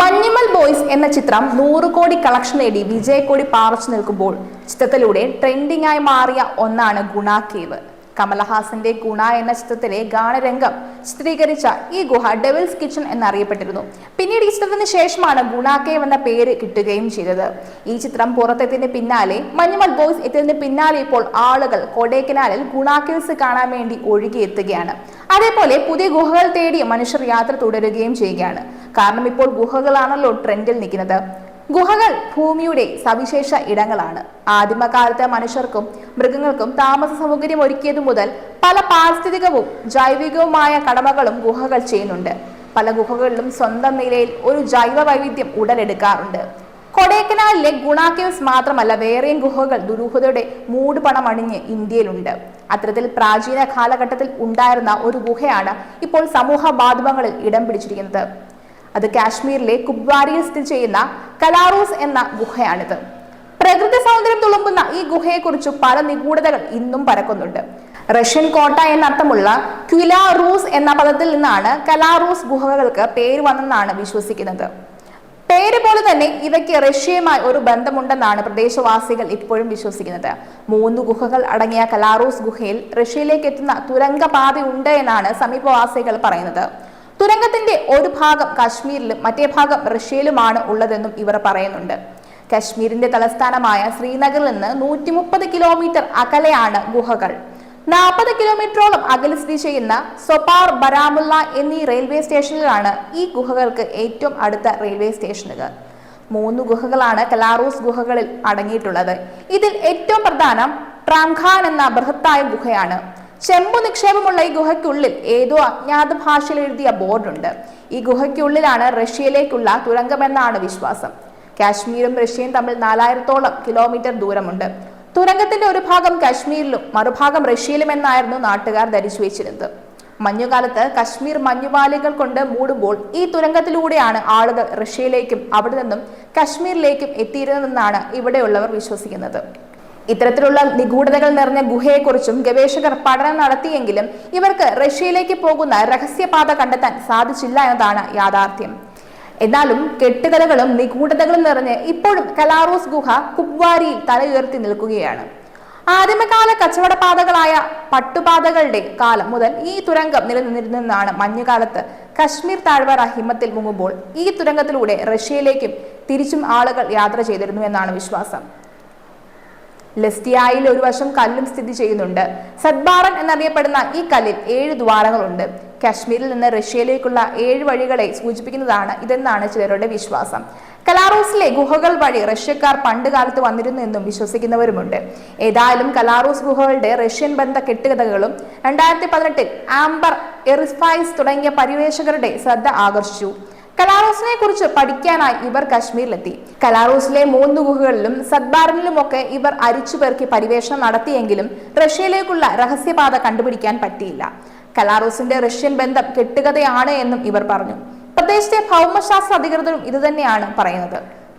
Manjummel boys എന്ന ചിത്രം നൂറ് കോടി കളക്ഷൻ നേടി വിജയക്കോടി പാറച്ചു നിൽക്കുമ്പോൾ ചിത്രത്തിലൂടെ ട്രെൻഡിംഗ് ആയി മാറിയ ഒന്നാണ് ഗുണ കേവ്. കമലഹാസന്റെ ഗുണ എന്ന ചിത്രത്തിലെ ഗാനരംഗം ചിത്രീകരിച്ച ഈ ഗുഹ ഡെവിൽസ് കിച്ചൺ എന്നറിയപ്പെട്ടിരുന്നു. പിന്നീട് ഈ ചിത്രത്തിന് ശേഷമാണ് ഗുണ കേവ് എന്ന പേര് കിട്ടുകയും ചെയ്തത്. ഈ ചിത്രം പുറത്തെത്തിയതിന് പിന്നാലെ മഞ്ഞുമൽ ബോയ്സ് എത്തിയതിന് പിന്നാലെ ഇപ്പോൾ ആളുകൾ കൊടൈക്കനാലിൽ ഗുണ കേവ്സ് കാണാൻ വേണ്ടി ഒഴുകിയെത്തുകയാണ്. അതേപോലെ പുതിയ ഗുഹകൾ തേടി മനുഷ്യർ യാത്ര തുടരുകയും ചെയ്യുകയാണ്. കാരണം ഇപ്പോൾ ഗുഹകളാണല്ലോ ട്രെൻഡിൽ നിൽക്കുന്നത്. ഗുഹകൾ ഭൂമിയുടെ സവിശേഷ ഇടങ്ങളാണ്. ആദിമകാലത്തെ മനുഷ്യർക്കും മൃഗങ്ങൾക്കും താമസ സൗകര്യം ഒരുക്കിയതു മുതൽ പല പാരിസ്ഥിതികവും ജൈവികവുമായ കടമകളും ഗുഹകൾ ചെയ്യുന്നുണ്ട്. പല ഗുഹകളിലും സ്വന്തം നിലയിൽ ഒരു ജൈവ വൈവിധ്യം ഉടലെടുക്കാറുണ്ട്. കൊടൈക്കനാലിലെ ഗുണ കേവ്സ് മാത്രമല്ല വേറെയും ഗുഹകൾ ദുരൂഹതയുടെ മൂടുപണമണിഞ്ഞ് ഇന്ത്യയിലുണ്ട്. അത്തരത്തിൽ പ്രാചീന കാലഘട്ടത്തിൽ ഉണ്ടായിരുന്ന ഒരു ഗുഹയാണ് ഇപ്പോൾ സമൂഹ മാധ്യമങ്ങളിൽ ഇടം പിടിച്ചിരിക്കുന്നത്. അത് കാശ്മീരിലെ കുപ്വാരിയിൽ സ്ഥിതി ചെയ്യുന്ന കലാറൂസ് എന്ന ഗുഹയാണിത്. പ്രകൃതി സൗന്ദര്യം തുളുമ്പുന്ന ഈ ഗുഹയെക്കുറിച്ച് പല നിഗൂഢതകൾ ഇന്നും പരക്കുന്നുണ്ട്. റഷ്യൻ കോട്ട എന്നർത്ഥമുള്ള ക്വിലാറൂസ് എന്ന പദത്തിൽ നിന്നാണ് കലാറൂസ് ഗുഹകൾക്ക് പേര് വന്നെന്നാണ് വിശ്വസിക്കുന്നത്. പേര് പോലെ തന്നെ ഇവയ്ക്ക് റഷ്യയുമായി ഒരു ബന്ധമുണ്ടെന്നാണ് പ്രദേശവാസികൾ ഇപ്പോഴും വിശ്വസിക്കുന്നത്. മൂന്ന് ഗുഹകൾ അടങ്ങിയ കലാറൂസ് ഗുഹയിൽ റഷ്യയിലേക്ക് എത്തുന്ന തുരങ്കപാതയുണ്ട് എന്നാണ് സമീപവാസികൾ പറയുന്നത്. തുരങ്കത്തിന്റെ ഒരു ഭാഗം കാശ്മീരിലും മറ്റേ ഭാഗം റഷ്യയിലുമാണ് ഉള്ളതെന്നും ഇവർ പറയുന്നുണ്ട്. കശ്മീരിന്റെ തലസ്ഥാനമായ ശ്രീനഗറിൽ നിന്ന് നൂറ്റി കിലോമീറ്റർ അകലെയാണ് ഗുഹകൾ. നാൽപ്പത് കിലോമീറ്ററോളം അകലെ സ്ഥിതി ചെയ്യുന്ന സൊപാർ ബരാമുള്ള എന്നീ റെയിൽവേ സ്റ്റേഷനിലാണ് ഈ ഗുഹകൾക്ക് ഏറ്റവും അടുത്ത റെയിൽവേ സ്റ്റേഷനുകൾ. മൂന്ന് ഗുഹകളാണ് കലാറൂസ് ഗുഹകളിൽ അടങ്ങിയിട്ടുള്ളത്. ഇതിൽ ഏറ്റവും പ്രധാനം ട്രാംഖാൻ എന്ന ബൃഹത്തായ ഗുഹയാണ്. ചെമ്പു നിക്ഷേപമുള്ള ഈ ഗുഹയ്ക്കുള്ളിൽ ഏതോ അജ്ഞാത ഭാഷയിൽ എഴുതിയ ബോർഡുണ്ട്. ഈ ഗുഹയ്ക്കുള്ളിലാണ് റഷ്യയിലേക്കുള്ള തുരങ്കമെന്നാണ് വിശ്വാസം. കാശ്മീരും റഷ്യയും തമ്മിൽ നാലായിരത്തോളം കിലോമീറ്റർ ദൂരമുണ്ട്. തുരങ്കത്തിന്റെ ഒരു ഭാഗം കാശ്മീരിലും മറുഭാഗം റഷ്യയിലും എന്നായിരുന്നു നാട്ടുകാർ ധരിച്ചു വെച്ചിരുന്നത് മഞ്ഞുകാലത്ത് കശ്മീർ മഞ്ഞുപാലികൾ കൊണ്ട് മൂടുമ്പോൾ ഈ തുരങ്കത്തിലൂടെയാണ് ആളുകൾ റഷ്യയിലേക്കും അവിടെ നിന്നും കശ്മീരിലേക്കും എത്തിയിരുന്നതെന്നാണ് ഇവിടെയുള്ളവർ വിശ്വസിക്കുന്നത്. ഇത്തരത്തിലുള്ള നിഗൂഢതകൾ നിറഞ്ഞ ഗുഹയെക്കുറിച്ചും ഗവേഷകർ പഠനം നടത്തിയെങ്കിലും ഇവർക്ക് റഷ്യയിലേക്ക് പോകുന്ന രഹസ്യപാത കണ്ടെത്താൻ സാധിച്ചില്ല എന്നതാണ് യാഥാർത്ഥ്യം. എന്നാലും കെട്ടുകഥകളും നിഗൂഢതകളും നിറഞ്ഞ് ഇപ്പോഴും കലാറോസ് ഗുഹ കുപ്വാരിയിൽ തലയുയർത്തി നിൽക്കുകയാണ്. ആദിമകാല കച്ചവടപാതകളായ പട്ടുപാതകളുടെ കാലം മുതൽ ഈ തുരങ്കം നിലനിന്നിരുന്നെന്നാണ് മഞ്ഞുകാലത്ത് കശ്മീർ താഴ്വര ഹിമത്തിൽ മുങ്ങുമ്പോൾ ഈ തുരങ്കത്തിലൂടെ റഷ്യയിലേക്കും തിരിച്ചും ആളുകൾ യാത്ര ചെയ്തിരുന്നു എന്നാണ് വിശ്വാസം. ലെസ്റ്റിയായിൽ ഒരു വശം കല്ലും സ്ഥിതി ചെയ്യുന്നുണ്ട്. സദ്ബാറൻ എന്നറിയപ്പെടുന്ന ഈ കല്ലിൽ ഏഴ് ദ്വാരങ്ങളുണ്ട്. കാശ്മീരിൽ നിന്ന് റഷ്യയിലേക്കുള്ള ഏഴ് വഴികളെ സൂചിപ്പിക്കുന്നതാണ് ഇതെന്നാണ് ചിലരുടെ വിശ്വാസം. കലാറൂസിലെ ഗുഹകൾ വഴി റഷ്യക്കാർ പണ്ട് കാലത്ത് വന്നിരുന്നു എന്നും വിശ്വസിക്കുന്നവരുമുണ്ട്. ഏതായാലും കലാറൂസ് ഗുഹകളുടെ റഷ്യൻ ബന്ധ കെട്ടുകഥകളും രണ്ടായിരത്തി പതിനെട്ടിൽ ആംബർ എറിസ്ഫൈസ് തുടങ്ങിയ പര്യവേഷകരുടെ ശ്രദ്ധ ആകർഷിച്ചു. കലാറൂസിനെ കുറിച്ച് പഠിക്കാനായി ഇവർ കശ്മീരിലെത്തി. കലാറൂസിലെ മൂന്ന് ഗുഹകളിലും സദ്ബാറിനിലുമൊക്കെ ഇവർ അരിച്ചു പേർക്കി പരിവേഷണം നടത്തിയെങ്കിലും റഷ്യയിലേക്കുള്ള രഹസ്യപാത കണ്ടുപിടിക്കാൻ പറ്റിയില്ല. കലാറൂസിന്റെ റഷ്യൻ ബന്ധം കെട്ടുകഥയാണ് എന്നും ഇവർ പറഞ്ഞു. പ്രദേശത്തെ ഭൗമശാസ്ത്ര അധികൃതരും ഇതുതന്നെയാണ് പറയുന്നത്.